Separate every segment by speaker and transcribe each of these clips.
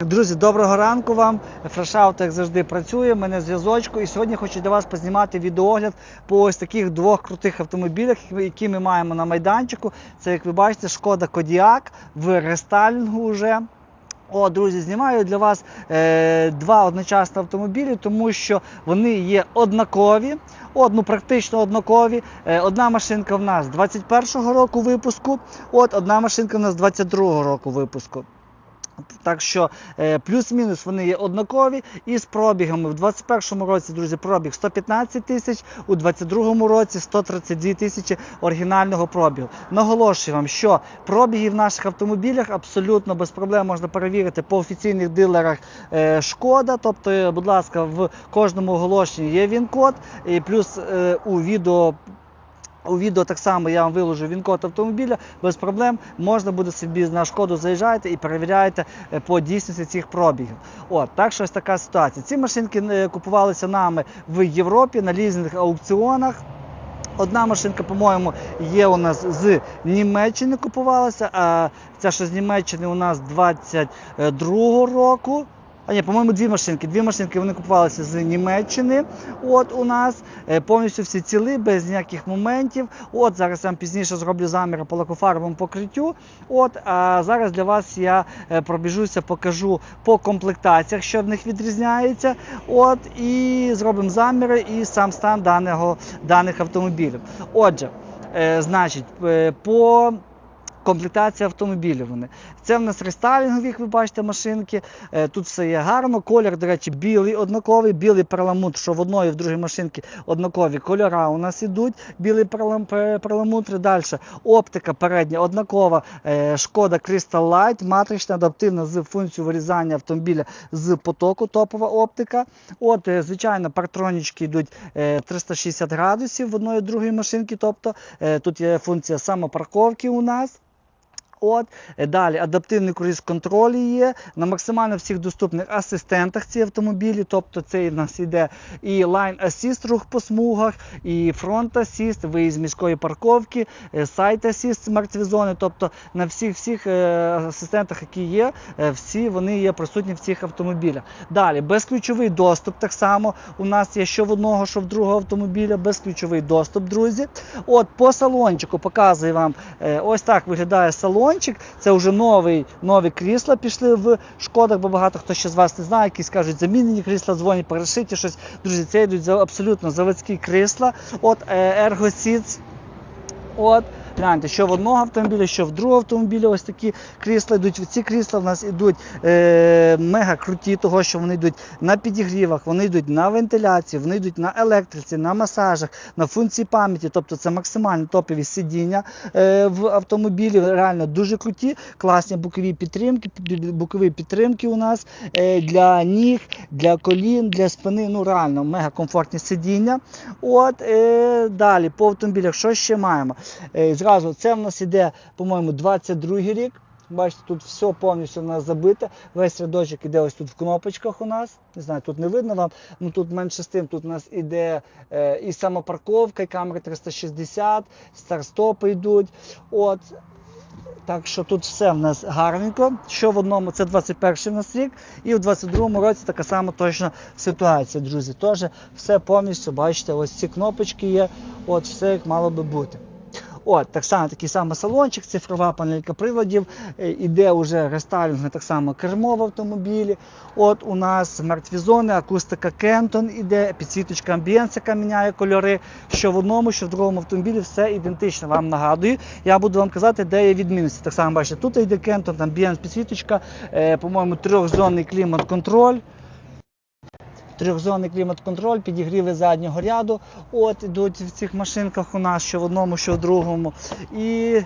Speaker 1: Друзі, доброго ранку вам. Фрешаут, як завжди, працює. Мене зв'язочку. І сьогодні хочу для вас познімати відеогляд по ось таких двох крутих автомобілях, які ми маємо на майданчику. Це, як ви бачите, шкода Кодіак в рестайлінгу вже. О, друзі, знімаю для вас е, два одночасно автомобілі, тому що вони є однакові, от, ну, практично однакові. Е, одна машинка в нас 21-го року випуску, от одна машинка в нас 22-го року випуску. Так що е, плюс-мінус вони є однакові і з пробігами. В 21-му році, друзі, пробіг 115 тисяч, у 22-му році 132 тисячі оригінального пробігу. Наголошую вам, що пробіги в наших автомобілях абсолютно без проблем можна перевірити по офіційних дилерах е, Шкода. Тобто, будь ласка, в кожному оголошенні є він-код, і плюс е, у відео. У відео так само я вам виложу він-код автомобіля без проблем. Можна буде собі на шкоду заїжджаєте і перевіряєте е, по дійсності цих пробігів. От так що ось така ситуація. Ці машинки е, купувалися нами в Європі на лізинг аукціонах. Одна машинка, по-моєму, є у нас з Німеччини купувалася, а ця, що з Німеччини, у нас 22-го року. А ні, по-моєму, дві машинки. Дві машинки вони купувалися з Німеччини. От у нас е, повністю всі ціли, без ніяких моментів. От зараз я вам пізніше зроблю заміри по лакофарбовому покриттю. От, а зараз для вас я е, пробіжуся, покажу по комплектаціях, що в них відрізняється. От, і зробимо заміри і сам стан даного, даних автомобілів. Отже, е, значить, по Комплектація автомобілів вони. Це в нас рестайлінгові, як ви бачите, машинки. Е, Тут все є гарно. Колір, до речі, білий однаковий, білий перламутр, що в одної, в другій машинці однакові кольора у нас ідуть. Білий перлам- перламутр. Далі оптика передня однакова. Е, Шкода Crystal Light, матрична, адаптивна з функцією вирізання автомобіля з потоку, топова оптика. От, е, звичайно, партронічки йдуть е, 360 градусів в одної і другої машинки. Тобто тут є функція самопарковки у нас. От е, далі адаптивний круїз контроль є на максимально всіх доступних асистентах ці автомобілі. Тобто це у нас іде і Line Assist рух по смугах, і Front Assist, виїзд з міської парковки, е, Side Assist мертві зони. Тобто на всіх всіх е, асистентах, які є, всі вони є присутні в цих автомобілях. Далі безключовий доступ. Так само у нас є що в одного, що в другого автомобіля, безключовий доступ, друзі. От по салончику показую вам ось так виглядає салончик. Це вже новий, нові крісла пішли в шкодах, бо багато хто ще з вас не знає, якісь кажуть, замінені крісла, дзвонять, перешиті щось. Друзі, це йдуть абсолютно заводські крісла. От е, Seats. От. Гляньте, що в одного автомобіля, що в другого автомобіля ось такі крісла йдуть. Ці крісла в нас йдуть е, мега круті, того що вони йдуть на підігрівах, вони йдуть на вентиляції, вони йдуть на електриці, на масажах, на функції пам'яті. Тобто це максимально топові сидіння е, в автомобілі. Реально дуже круті, класні бокові підтримки, бокові підтримки у нас е, для ніг, для колін, для спини. Ну реально мега комфортні сидіння. От е, далі по автомобілях, що ще маємо? Е, зразу це в нас іде, по-моєму, 22 рік. Бачите, тут все повністю у нас забите. Весь рядочок іде ось тут в кнопочках у нас. Не знаю, тут не видно вам. Ну тут менше з тим, тут у нас іде е, і самопарковка, і камери 360, старстопи йдуть. От. Так що тут все в нас гарненько. Що в одному, це 21 в нас рік, і в 22-му році така сама точна ситуація, друзі. Теж все повністю, бачите, ось ці кнопочки є, от все як мало би бути. От, так само такий самий салончик, цифрова панелька приладів, е, іде вже рестайлінг, так само кермо в автомобілі. От у нас мертві зони, акустика Кентон іде, підсвіточка амбієнс, міняє кольори. Що в одному, що в другому автомобілі, все ідентично. Вам нагадую. Я буду вам казати, де є відмінності. Так само бачите, тут йде Кентон, амбієнс, підсвіточка, е, по-моєму, трьохзонний клімат-контроль. Трьохзонний клімат-контроль, підігріви заднього ряду. От ідуть в цих машинках у нас, що в одному, що в другому. І...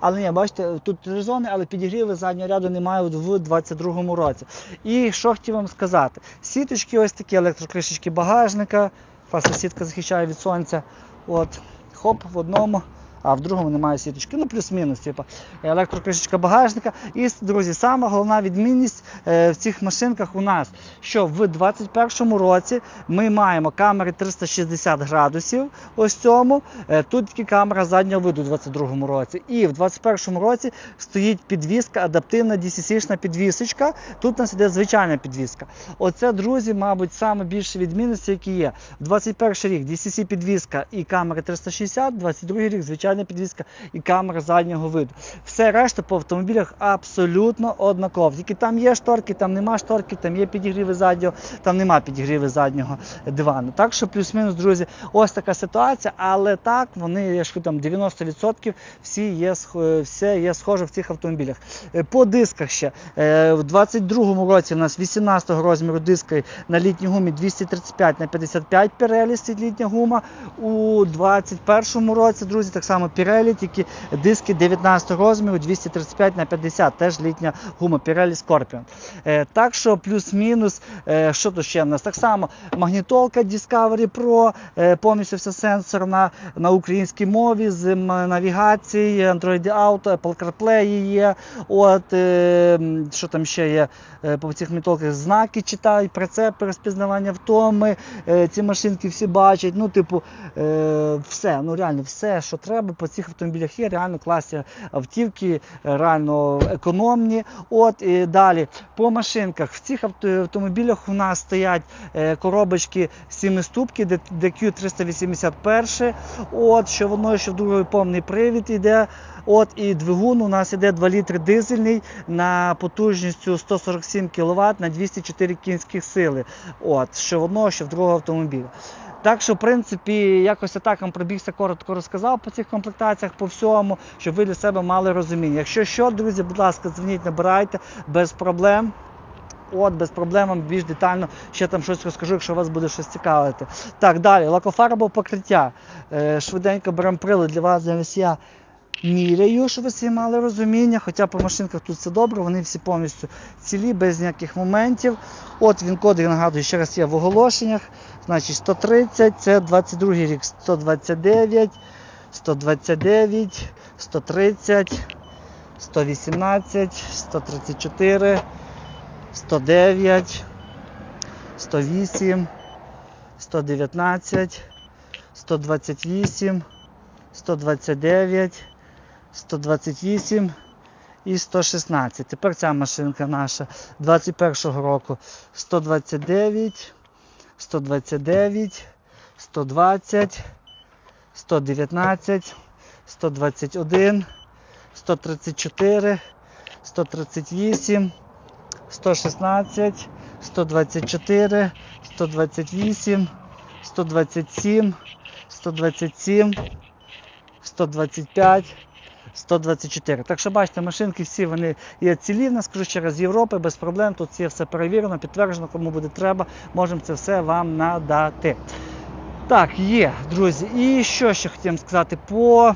Speaker 1: Але ні, бачите, тут три зони, але підігріви заднього ряду немає в 2022 році. І що хотів вам сказати? Сіточки ось такі, електрокришечки багажника, фасосітка захищає від сонця. От, хоп, в одному, а в другому немає сіточки. Ну, плюс-мінус, типу, електрокришечка багажника. І, друзі, сама головна відмінність е, в цих машинках у нас, що в 2021 році ми маємо камери 360 градусів. Ось цьому. Е, Тут тільки камера заднього виду у 2022 році. І в 2021 році стоїть підвіска, адаптивна DCC-шна підвісочка. Тут у нас іде звичайна підвіска. Оце, друзі, мабуть, саме більше відмінності, які є. В 21 рік DCC підвіска і камера 360, 22 рік звичайна підвіска і камера заднього виду. Все решта по автомобілях абсолютно однаково. Тільки там є шторки, там нема шторки, там є підігріви заднього, там нема підігріви заднього дивану. Так що плюс-мінус, друзі, ось така ситуація, але так вони, я ж там 90% всі є, все є схоже в цих автомобілях. Е, По дисках ще. Е, В 22-му році у нас 18-го розміру диски на літній гумі 235 на 55 Pirelli стоїть літня гума. У 21-му році, друзі, так само Pirelli, тільки диски 19 розміру 235 на 50, теж літня гума Pirelli Scorpion. Е, Так що плюс-мінус, е, що тут ще в нас? Так само магнітолка Discovery Pro, е, повністю все сенсорна на українській мові з м, навігацією, Android Auto, Apple CarPlay є. От, що там ще є по цих магнітолках? Знаки читають, прицепи, розпізнавання втоми, ці машинки всі бачать. Ну, типу, все, ну реально, все, що треба по цих автомобілях є, реально класні автівки, реально економні. От і далі по машинках. В цих автомобілях у нас стоять е, коробочки сімиступки DQ 381. От, що воно, що другий повний привід іде. От і двигун у нас іде 2 літри дизельний на потужністю 147 кВт на 204 кінських сили. От, що в одного, що в другого автомобіля. Так що, в принципі, якось так вам пробігся коротко розказав по цих комплектаціях, по всьому, щоб ви для себе мали розуміння. Якщо що, друзі, будь ласка, дзвоніть, набирайте без проблем. От, без проблем більш детально ще там щось розкажу, якщо вас буде щось цікавити. Так, далі, лакофарбове покриття. Е, швиденько беремо прилад для вас, для я міряю, щоб ви всі мали розуміння. Хоча по машинках тут все добре, вони всі повністю цілі, без ніяких моментів. От він код, я нагадую, ще раз є в оголошеннях. Значить 130, це 22 рік, 129, 129, 130, 118, 134. 109, 108, 119, 128, 129, 128 і 116. Тепер ця машинка наша 21-го року 129, 129, 120, 119, 121, 134, 138. 116, 124, 128, 127, 127, 125, 124. Так що бачите, машинки всі вони є цілі, нас скажу ще раз Європи, без проблем. Тут все, все перевірено, підтверджено, кому буде треба, можемо це все вам надати. Так, є, друзі. І що ще хотів сказати по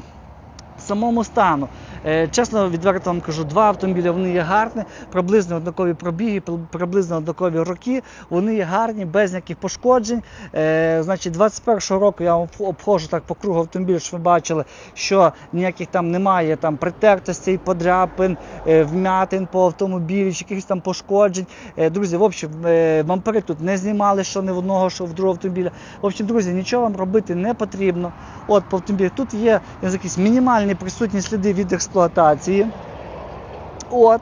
Speaker 1: самому стану. Е, Чесно, відверто вам кажу, два автомобілі вони є гарні, приблизно однакові пробіги, приблизно однакові роки. Вони є гарні, без ніяких пошкоджень. Е, значить, 21-го року я обходжу так по кругу автомобілів, щоб ви бачили, що ніяких там немає там притертостей, подряпин, е, вмятин по автомобілі, чи якихось там пошкоджень. Друзі, в общем, бампери тут не знімали, що не в одного, що в другого автомобіля. В общем, друзі, нічого вам робити не потрібно. От по автомобілі. Тут є якісь мінімальні присутні сліди від експлуатації. От.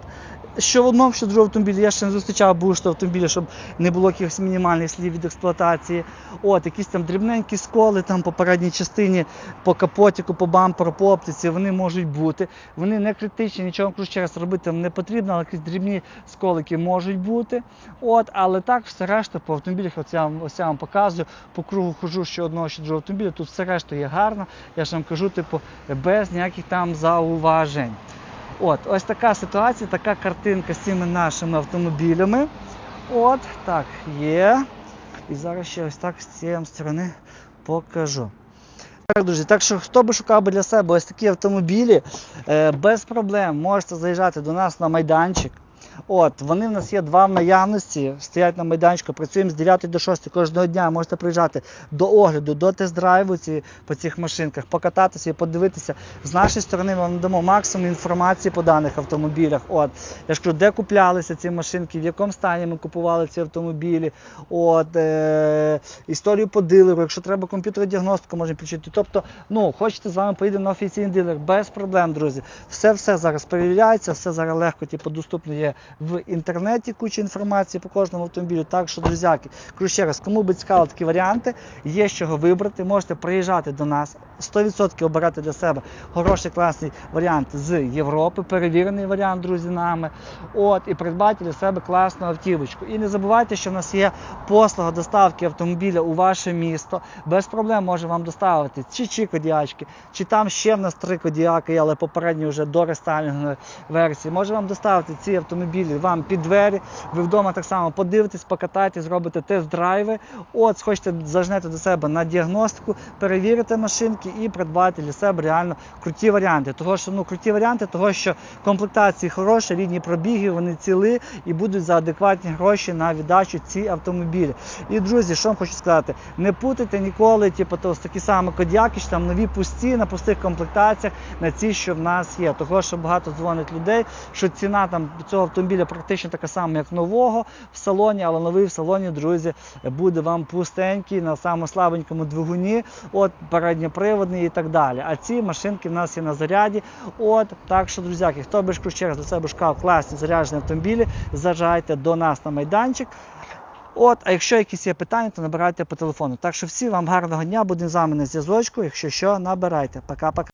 Speaker 1: Що в одному, що в другому автомобілі, я ще не зустрічав бушта автомобіля, щоб не було якихось мінімальних слідів від експлуатації. От, якісь там дрібненькі сколи там по передній частині, по капотіку, по бамперу, по оптиці, вони можуть бути. Вони не критичні, нічого ще раз робити не потрібно, але якісь дрібні сколики можуть бути. От, але так, все решта по автомобілях, ось я вам, ось я вам показую, по кругу хожу що одного, що другого автомобіля, тут все решта є гарно. Я ж вам кажу, типу, без ніяких там зауважень. От, ось така ситуація, така картинка з цими нашими автомобілями. От, так, є. І зараз ще ось так з цієї сторони покажу. Так, друзі, так що хто би шукав для себе ось такі автомобілі, е, без проблем можете заїжджати до нас на майданчик. От, вони в нас є два в наявності, стоять на майданчику, працюємо з 9 до 6 кожного дня. Можете приїжджати до огляду, до тест-драйву ці, по цих машинках, покататися і подивитися. З нашої сторони ми вам надамо максимум інформації по даних автомобілях. От, я ж кажу, де куплялися ці машинки, в якому стані ми купували ці автомобілі. От, е, історію по дилеру, якщо треба комп'ютер-діагностику, можемо включити. Тобто, ну, хочете з вами поїдемо на офіційний дилер, без проблем, друзі. Все все зараз перевіряється, все зараз легко, типу, доступно є в інтернеті, куча інформації по кожному автомобілю. Так що, друзяки, кажу ще раз, кому би цікаво такі варіанти, є з чого вибрати, можете приїжджати до нас, 100% обирати для себе хороший класний варіант з Європи, перевірений варіант, друзі, нами. От, і придбати для себе класну автівочку. І не забувайте, що в нас є послуга доставки автомобіля у ваше місто. Без проблем може вам доставити чи чи кодіачки, чи там ще в нас три кодіаки, але попередні вже до рестайлінгової версії. Може вам доставити ці автомобілі вам під двері. Ви вдома так само подивитесь, покатаєтесь, зробите тест-драйви. От, схочете зажнете до себе на діагностику, перевірите машинки і придбати для себе реально круті варіанти. Того, що ну круті варіанти, того що комплектації хороші, рідні пробіги, вони ціли і будуть за адекватні гроші на віддачу ці автомобілі. І друзі, що вам хочу сказати, не путайте ніколи, типу, то, такі самі кодіаки, що там нові пусті на пустих комплектаціях на ці, що в нас є. Того, що багато дзвонить людей, що ціна там цього автомобіля практично така сама, як нового в салоні, але новий в салоні, друзі, буде вам пустенький на самому слабенькому двигуні, от передньоприводний і так далі. А ці машинки в нас є на заряді. От так що, друзяки, хто би раз для себе шукав класні заряджені автомобілі, заїжджайте до нас на майданчик. От, а якщо якісь є питання, то набирайте по телефону. Так що всі вам гарного дня, будемо з вами на зв'язочку. Якщо що, набирайте. Пока-пока.